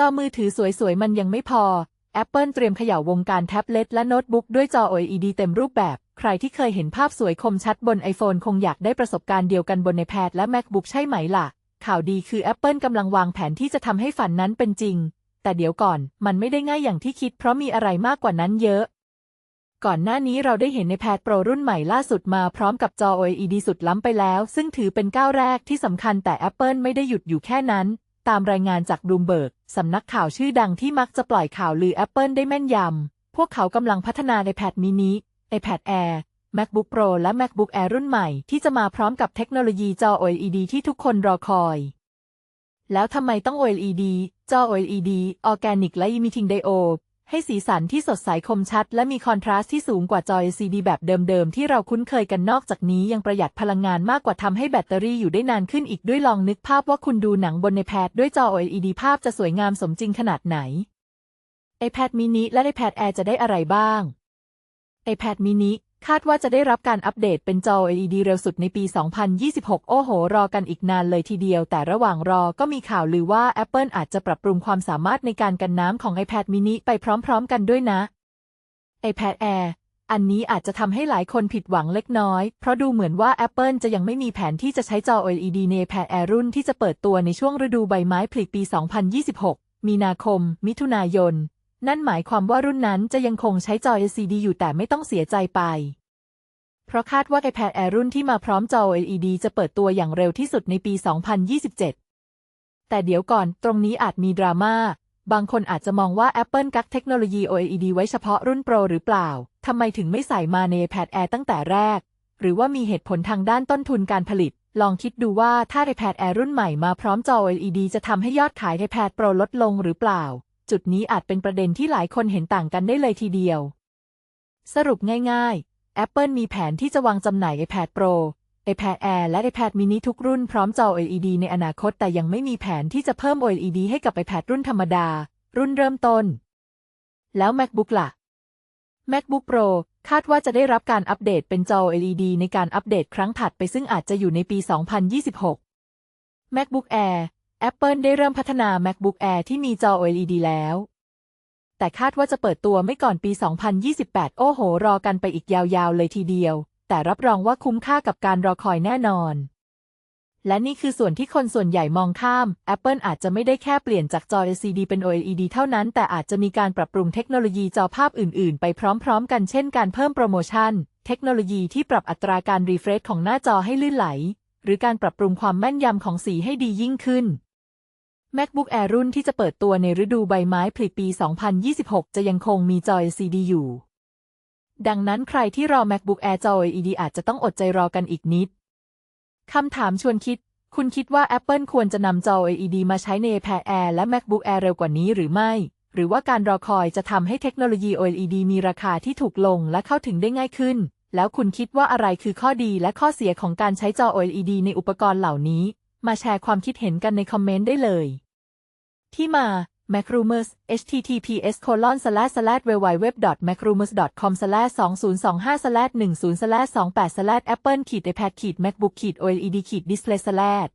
จอมือถือสวยๆ มันยังไม่พอ Apple เตรียมเขย่าวงการแท็บเล็ตและโน้ตบุ๊กด้วยจอ OLED เต็มรูปแบบ ใครที่เคยเห็นภาพสวยคมชัดบน iPhone คงอยากได้ประสบการณ์เดียวกันบน iPad และ MacBook ใช่ไหมล่ะ ข่าวดีคือ Apple กำลังวางแผนที่จะทำให้ฝันนั้นเป็นจริง แต่เดี๋ยวก่อน มันไม่ได้ง่ายอย่างที่คิด เพราะมีอะไรมากกว่านั้นเยอะ ก่อนหน้านี้เราได้เห็นใน iPad Pro รุ่นใหม่ล่าสุดมาพร้อมกับจอ OLED สุดล้ำไปแล้ว ซึ่งถือเป็นก้าวแรกที่สำคัญแต่ Apple ไม่ได้หยุดอยู่แค่นั้น ตามรายงานจากบลูมเบิร์ก สำนักข่าวชื่อดังที่มักจะปล่อยข่าวลือ Apple ได้แม่นยำ พวกเขากำลังพัฒนา iPad mini iPad Air MacBook Pro และ MacBook Air รุ่นใหม่ที่จะมาพร้อมกับเทคโนโลยีจอ OLED ที่ทุกคนรอคอย แล้วทำไมต้อง OLED จอ OLED Organic และ Emitting Diode ให้สีสันที่สดใสคมชัด และมีคอนทราสต์ที่สูงกว่าจอ LCD แบบเดิมๆ ที่เราคุ้นเคยกันนอกจากนี้ยังประหยัดพลังงานมากกว่าทำให้แบตเตอรี่อยู่ได้นานขึ้นอีกด้วยลองนึกภาพว่าคุณดูหนังบน iPad ด้วยจอ OLED ภาพจะสวยงามสมจริงขนาดไหน iPad mini และ iPad Air จะได้อะไรบ้าง iPad mini คาดว่าจะได้รับการอัปเดตเป็นจอ LED เร็วสุดในปี 2026 โอ้โห รอกันอีกนานเลยทีเดียว แต่ระหว่างรอก็มีข่าวลือว่า Apple อาจจะปรับปรุงความสามารถในการกันน้ำของ iPad mini ไปพร้อมๆ กันด้วยนะ iPad Air อันนี้อาจจะทำให้หลายคนผิดหวังเล็กน้อย เพราะดูเหมือนว่า Apple จะยังไม่มีแผนที่จะใช้จอ OLED ใน iPad Air รุ่นที่จะเปิดตัวในช่วงฤดูใบไม้ผลิปี 2026 มีนาคม มิถุนายน นั่นหมายความว่ารุ่นนั้นจะยังคงใช้จอ LCD อยู่แต่ไม่ต้องเสียใจไป เพราะคาดว่า iPad Air รุ่นที่มาพร้อมจอ LED จะเปิดตัวอย่างเร็วที่สุดในปี 2027 แต่เดี๋ยวก่อนตรงนี้อาจมีดราม่า บางคนอาจจะมองว่า Apple กักเทคโนโลยี OLED ไว้เฉพาะรุ่นโปรหรือเปล่า ทำไมถึงไม่ใส่มาใน iPad Air ตั้งแต่แรก หรือว่ามีเหตุผลทางด้านต้นทุนการผลิต ลองคิดดูว่าถ้า iPad Air รุ่นใหม่มาพร้อมจอ LED จะทำให้ยอดขาย iPad Pro ลดลงหรือเปล่า จุดนี้อาจเป็นประเด็นที่หลายคนเห็นต่างกันได้เลยทีเดียว สรุปง่ายๆ Apple มีแผนที่จะวางจำหน่าย iPad Pro iPad Air และ iPad mini ทุกรุ่นพร้อมจอ OLED ในอนาคตแต่ยังไม่มีแผนที่จะเพิ่ม OLED ให้กับ iPad รุ่นธรรมดา รุ่นเริ่มต้น แล้ว MacBook ล่ะ MacBook Pro คาดว่าจะได้รับการอัปเดตเป็นจอ LED ในการอัปเดตครั้งถัดไปซึ่งอาจจะอยู่ในปี 2026 MacBook Air Apple ได้เริ่มพัฒนา MacBook Air ที่มีจอ OLED แล้ว แต่คาดว่าจะเปิดตัวไม่ก่อนปี 2028 โอ้โห รอกันไปอีกยาวๆ เลยทีเดียว แต่รับรองว่าคุ้มค่ากับการรอคอยแน่นอน และนี่คือส่วนที่คนส่วนใหญ่มองข้าม Apple อาจจะไม่ได้แค่เปลี่ยนจากจอ LCD เป็น OLED เท่านั้น แต่อาจจะมีการปรับปรุงเทคโนโลยีจอภาพอื่นๆ ไปพร้อมๆ กันเช่นการเพิ่มโปรโมชั่น เทคโนโลยีที่ปรับอัตราการรีเฟรชของหน้าจอให้ลื่นไหล หรือการปรับปรุงความแม่นยำของสีให้ดียิ่งขึ้น MacBook Air รุ่นที่จะเปิดตัวในฤดูใบไม้ผลิปี 2026 จะยังคงมีจอ LCD อยู่ ดังนั้นใครที่รอ MacBook Air จอ OLED อาจจะต้องอดใจรอกันอีกนิด คำถามชวนคิด คุณคิดว่า Apple ควรจะนำจอ OLED มาใช้ใน iPad Air และ MacBook Air เร็วกว่านี้หรือไม่ หรือว่าการรอคอยจะทำให้เทคโนโลยี OLED มีราคาที่ถูกลงและเข้าถึงได้ง่ายขึ้น แล้วคุณคิดว่าอะไรคือข้อดีและข้อเสียของการใช้จอ OLED ในอุปกรณ์เหล่านี้ มาแชร์ความคิดเห็นกันในคอมเมนต์ได้เลย ที่มา Macrumors https colon slash slash www macrumors com slash 2025 slash 10 slash 28 slash apple ขีด ipad ขีด macbook ขีด oled ขีด display slash